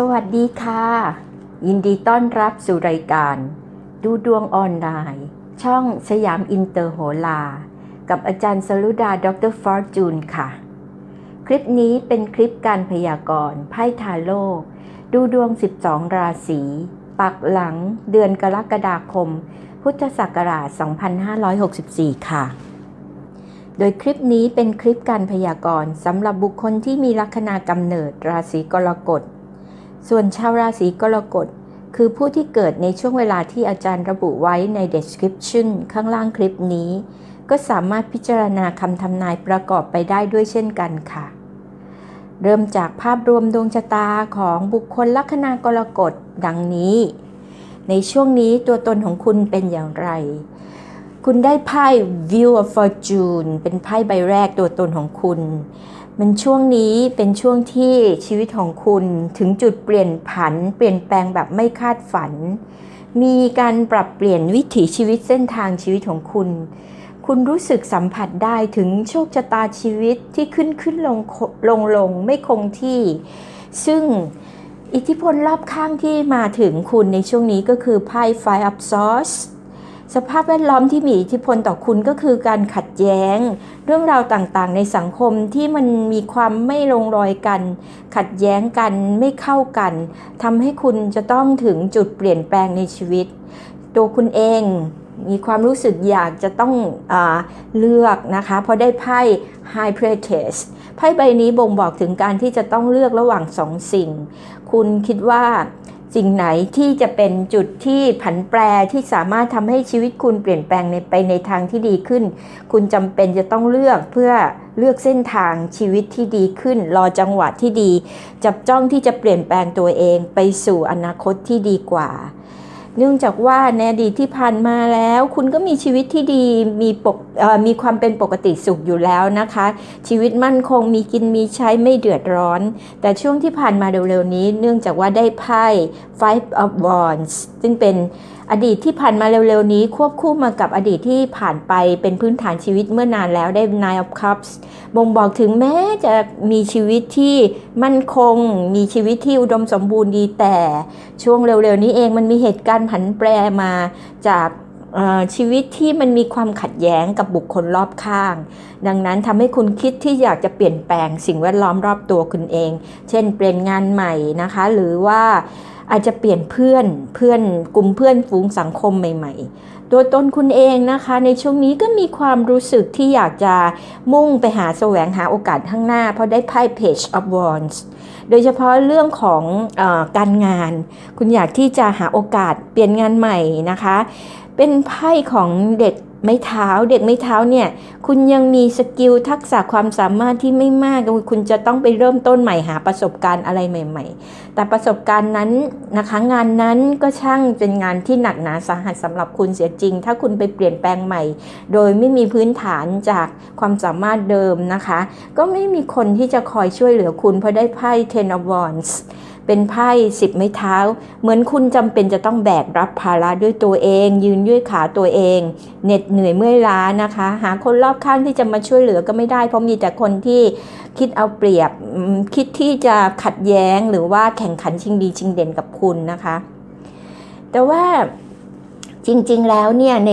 สวัสดีค่ะ ยินดีต้อนรับสู่รายการ ดูดวงออนไลน์ ช่องสยามอินเตอร์โหลา กับอาจารย์สรุดาดรฟอร์จูนค่ะ คลิปนี้เป็นคลิปการพยากรณ์ไพ่ทาโลก ดูดวง 12 ราศี ปักหลังเดือนกรกฎาคม พุทธศักราช 2564 ค่ะ โดยคลิปนี้เป็นคลิปการพยากรณ์สำหรับบุคคลที่มีลัคนากำเนิดราศีกรกฎ ส่วนชาวราศีกรกฎ คือผู้ที่เกิดในช่วงเวลาที่อาจารย์ระบุไว้ใน description ข้างล่างคลิปนี้ ก็สามารถพิจารณาคำทำนายประกอบไปได้ด้วยเช่นกันค่ะ เริ่มจากภาพรวมดวงชะตาของบุคคลลัคนากรกฎดังนี้ ในช่วงนี้ตัวตนของคุณเป็นอย่างไร คุณได้ไพ่ View of Fortune เป็นไพ่ใบแรกตัวตนของคุณ มันช่วงนี้เป็นช่วงที่ชีวิตของคุณถึงจุดเปลี่ยนผัน เปลี่ยนแปลงแบบไม่คาดฝัน มีการปรับเปลี่ยนวิถีชีวิตเส้นทางชีวิตของคุณ คุณรู้สึกสัมผัสได้ถึงโชคชะตาชีวิตที่ขึ้นขึ้นลงลงลงไม่คงที่ ซึ่งอิทธิพลรอบข้างที่มาถึงคุณในช่วงนี้ก็คือไพ่ Five of Swords ส สภาพแวดล้อมที่มีอิทธิพลต่อคุณก็คือการขัดแย้ง เรื่องราวต่างๆ ในสังคมที่มันมีความไม่ลงรอยกัน ขัดแย้งกันไม่เข้ากันทำให้คุณจะต้องถึงจุดเปลี่ยนแปลงในชีวิต ตัวคุณเองมีความรู้สึกอยากจะต้องอเลือกนะคะเพราะได้ไพ่ High Priestess ไพ่ใบนี้บ่งบอกถึงการที่จะต้องเลือกระหว่างสองสิ่ง คุณคิดว่า สิ่งไหนที่จะเป็นจุดที่ผันแปรที่สามารถทำให้ชีวิตคุณเปลี่ยนแปลงในไปในทางที่ดีขึ้น คุณจำเป็นจะต้องเลือกเพื่อเลือกเส้นทางชีวิตที่ดีขึ้น รอจังหวะที่ดี จับจ้องที่จะเปลี่ยนแปลงตัวเองไปสู่อนาคตที่ดีกว่า เนื่องจากว่าในอดีตที่ผ่านมาแล้ว คุณก็มีชีวิตที่ดีมีปกมีความเป็นปกติสุขอยู่แล้วนะคะ ชีวิตมั่นคงมีกินมีใช้ไม่เดือดร้อน แต่ช่วงที่ผ่านมาเร็วๆนี้ เนื่องจากว่าได้ไพ่ Five of Wands ซึ่งเป็น อดีตที่ผ่านมาเร็วๆนี้ควบคู่มากับอดีตที่ผ่านไปเป็นพื้นฐานชีวิตเมื่อนานแล้วได้ Nine of Cups บ่งบอกถึงแม้จะมีชีวิตที่มั่นคง มีชีวิตที่อุดมสมบูรณ์ดีแต่ช่วงเร็วๆนี้เองมันมีเหตุการณ์ผันแปรมาจากชีวิตที่มันมีความขัดแย้งกับบุคคลรอบข้าง ดังนั้นทำให้คุณคิดที่อยากจะเปลี่ยนแปลงสิ่งแวดล้อมรอบตัวคุณเอง เช่นเปลี่ยนงานใหม่นะคะ หรือว่า อาจจะเปลี่ยนเพื่อนเพื่อนกลุ่มเพื่อนฝูงสังคมใหม่ ๆ ตัวตนคุณเองนะคะ ในช่วงนี้ก็มีความรู้สึกที่อยากจะมุ่งไปหาแสวงหาโอกาสข้างหน้า เพราะได้ไพ่ Page of Wands โดยเฉพาะเรื่องของอการงาน คุณอยากที่จะหาโอกาสเปลี่ยนงานใหม่นะคะ เป็นไพ่ของเด็ก ไม้เท้าเด็กไม้เท้าเนี่ย คุณยังมีสกิลทักษะความสามารถที่ไม่มาก คุณจะต้องไปเริ่มต้นใหม่หาประสบการณ์อะไรใหม่ ๆ แต่ประสบการณ์นั้นนะคะงานนั้นก็ช่างเป็นงานที่หนักหนาสาหัสสำหรับคุณเสียจริง ถ้าคุณไปเปลี่ยนแปลงใหม่ โดยไม่มีพื้นฐานจากความสามารถเดิมนะคะ ก็ไม่มีคนที่จะคอยช่วยเหลือคุณเพราะได้ไพ่ Ten of Wands เป็นไพ่สิบไม้เท้า เหมือนคุณจำเป็นจะต้องแบกรับภาระด้วยตัวเอง ยืนด้วยขาตัวเองเหน็ดเหนื่อยเมื่อยล้านะคะ หาคนรอบข้างที่จะมาช่วยเหลือก็ไม่ได้ เพราะมีแต่คนที่คิดเอาเปรียบคิดที่จะขัดแย้งหรือว่าแข่งขันชิงดีชิงเด่นกับคุณนะคะ แต่ว่าจริงๆแล้วเนี่ยใน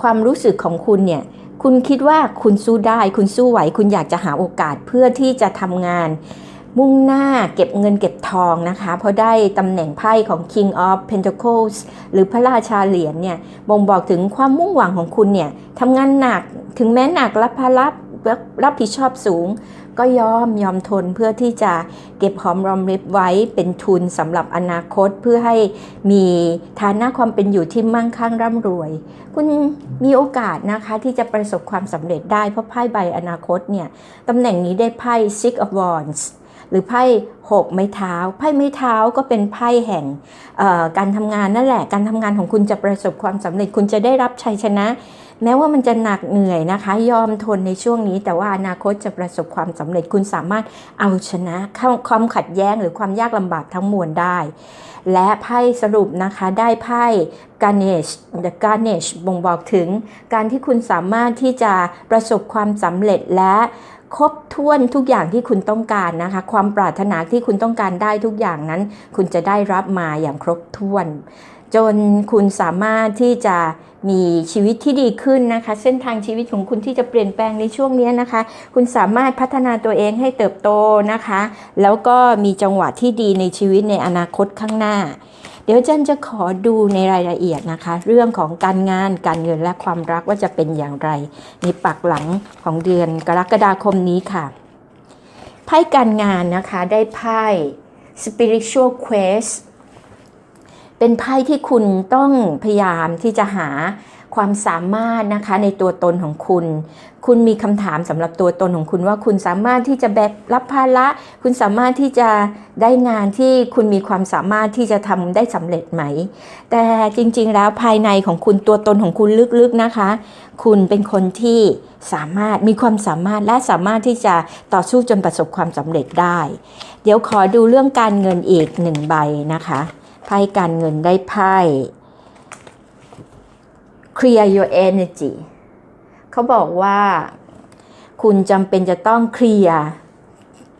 ความรู้สึกของคุณเนี่ยคุณคิดว่าคุณสู้ได้ คุณสู้ไหว คุณอยากจะหาโอกาสเพื่อที่จะทำงาน มุ่งหน้าเก็บเงินเก็บทองนะคะ เพราะได้ตำแหน่งไพ่ของ King of Pentacles หรือพระราชาเหรียญเนี่ยบ่งบอกถึงความมุ่งหวังของคุณเนี่ยทำงานหนักถึงแม้หนักรับภาระรับผิดชอบสูง ก็ยอมยอมทนเพื่อที่จะเก็บหอมรอมริบไว้เป็นทุนสำหรับอนาคตเพื่อให้มีฐานะความเป็นอยู่ที่มั่งคั่งร่ำรวย คุณมีโอกาสนะคะที่จะประสบความสำเร็จได้เพราะไพ่ใบอนาคตเนี่ยตำแหน่งนี้ได้ไพ่ Six of Wands หรือไพ่หกไม้เท้า ไพ่ไม้เท้าก็เป็นไพ่แห่งการทำงานนั่นแหละ การทำงานของคุณจะประสบความสำเร็จคุณจะได้รับชัยชนะ แม้ว่ามันจะหนักเหนื่อยนะคะ ยอมทนในช่วงนี้ แต่ว่าอนาคตจะประสบความสำเร็จคุณสามารถเอาชนะความขัดแย้งหรือความยากลำบากทั้งมวลได้ และไพ่สรุปนะคะได้ไพ่กาเนช the Ganesh บ่งบอกถึงการที่คุณสามารถที่จะประสบความสำเร็จและครบถ้วนทุกอย่างที่คุณต้องการนะคะ ความปรารถนาที่คุณต้องการได้ทุกอย่างนั้น คุณจะได้รับมาอย่างครบถ้วน จนคุณสามารถที่จะมีชีวิตที่ดีขึ้นนะคะ เส้นทางชีวิตของคุณที่จะเปลี่ยนแปลงในช่วงนี้นะคะ คุณสามารถพัฒนาตัวเองให้เติบโตนะคะ แล้วก็มีจังหวะที่ดีในชีวิตในอนาคตข้างหน้า เดี๋ยวจันจะขอดูในรายละเอียดนะคะ เรื่องของการงานการเงินและความรักว่าจะเป็นอย่างไร ในปักหลังของเดือนกรกฎาคมนี้ค่ะไพ่การงานนะคะได้ไพ่ spiritual quest เป็นไพ่ที่คุณต้องพยายามที่จะหาความสามารถนะคะในตัวตนของคุณ คุณมีคำถามสำหรับตัวตนของคุณว่าคุณสามารถที่จะแบกรับภาระคุณสามารถที่จะได้งานที่คุณมีความสามารถที่จะทำได้สำเร็จไหม แต่จริงๆแล้วภายในของคุณตัวตนของคุณลึกๆนะคะ คุณเป็นคนที่สามารถมีความสามารถและสามารถที่จะต่อสู้จนประสบความสำเร็จได้ เดี๋ยวขอดูเรื่องการเงินอีกหนึ่งใบนะคะ ไพ่การเงินได้ไพ่ clear your energy เขาบอกว่า คุณจำเป็นจะต้องเคลียร์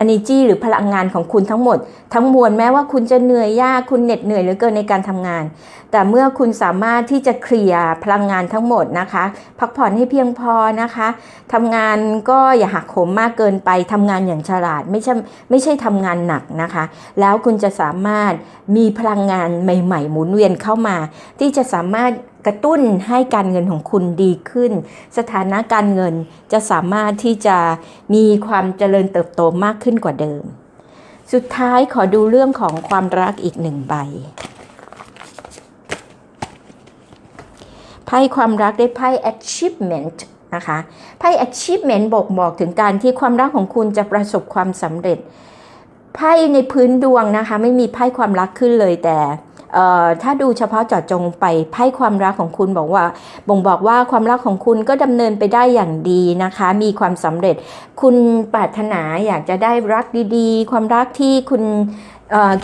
energy หรือพลังงานของคุณทั้งหมด ทั้งมวลแม้ว่าคุณจะเหนื่อยยากคุณเหน็ดเหนื่อยเหลือเกินในการทำงาน แต่เมื่อคุณสามารถที่จะเคลียร์พลังงานทั้งหมดนะคะ พักผ่อนให้เพียงพอนะคะทำงานก็อย่าหักโหมมากเกินไปทำงานอย่างฉลาดไม่ใช่ไม่ใช่ทำงานหนักนะคะ แล้วคุณจะสามารถมีพลังงานใหม่ ๆ หมุนเวียนเข้ามา ที่จะสามารถ กระตุ้นให้การเงินของคุณดีขึ้น สถานะการเงินจะสามารถที่จะมีความเจริญเติบโตมากขึ้นกว่าเดิม สุดท้ายขอดูเรื่องของความรักอีกหนึ่งใบไพ่ความรักได้ไพ่ achievement นะคะไพ่ achievement บอกบอกถึงการที่ความรักของคุณจะประสบความสำเร็จไพ่ในพื้นดวงนะคะ ไม่มีไพ่ความรักขึ้นเลยแต่ ถ้าดูเฉพาะเจาะจงไปไพ่ความรักของคุณบอกว่า บ่งบอกว่าความรักของคุณก็ดำเนินไปได้อย่างดีนะคะ มีความสำเร็จ คุณปรารถนาอยากจะได้รักดีๆ ความรักที่คุณ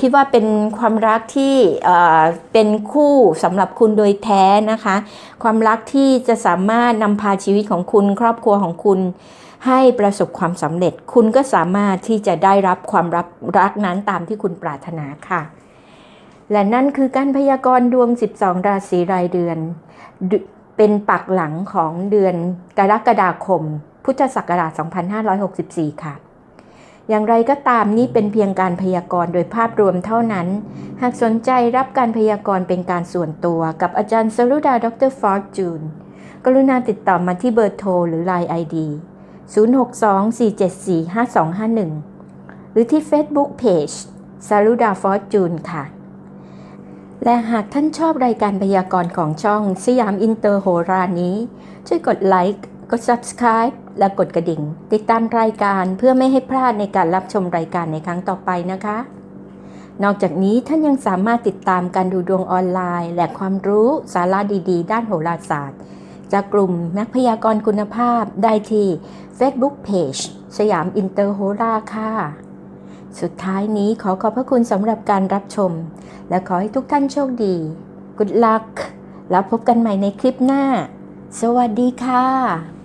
คิดว่าเป็นความรักที่เอ่อเป็นคู่สำหรับคุณโดยแท้นะคะ ความรักที่จะสามารถนำพาชีวิตของคุณครอบครัวของคุณให้ประสบความสำเร็จ คุณก็สามารถที่จะได้รับความรักรักนั้นตามที่คุณปรารถนาค่ะ และนั่นคือการพยากรณ์ดวง 12 ราศีรายเดือน เป็นปักหลังของเดือนกรกฎาคม พุทธศักราช 2564 ค่ะ อย่างไรก็ตามนี่เป็นเพียงการพยากรณ์โดยภาพรวมเท่านั้น หากสนใจรับการพยากรณ์เป็นการส่วนตัวกับอาจารย์สรุดา ดรฟอร์จูน กรุณาติดต่อมาที่เบอร์โทรหรือ Line ID 0624745251 หรือที่ Facebook Page สรุดาฟอร์จูนค่ะ และหากท่านชอบรายการพยากรณ์ของช่องสยามอินเตอร์โหรานี้ ช่วยกดไลค์กด Subscribe และกดกระดิ่ง ติดตามรายการเพื่อไม่ให้พลาดในการรับชมรายการในครั้งต่อไปนะคะ นอกจากนี้ท่านยังสามารถติดตามการดูดวงออนไลน์ และความรู้สาระดีๆ ด้านโหราศาสตร์ จากกลุ่มนักพยากรณ์คุณภาพได้ที่ Facebook Page สยามอินเตอร์โหราค่ะ สุดท้ายนี้ขอขอบพระคุณสำหรับการรับชม และขอให้ทุกท่านโชคดี Good luck แล้วพบกันใหม่ในคลิปหน้า สวัสดีค่ะ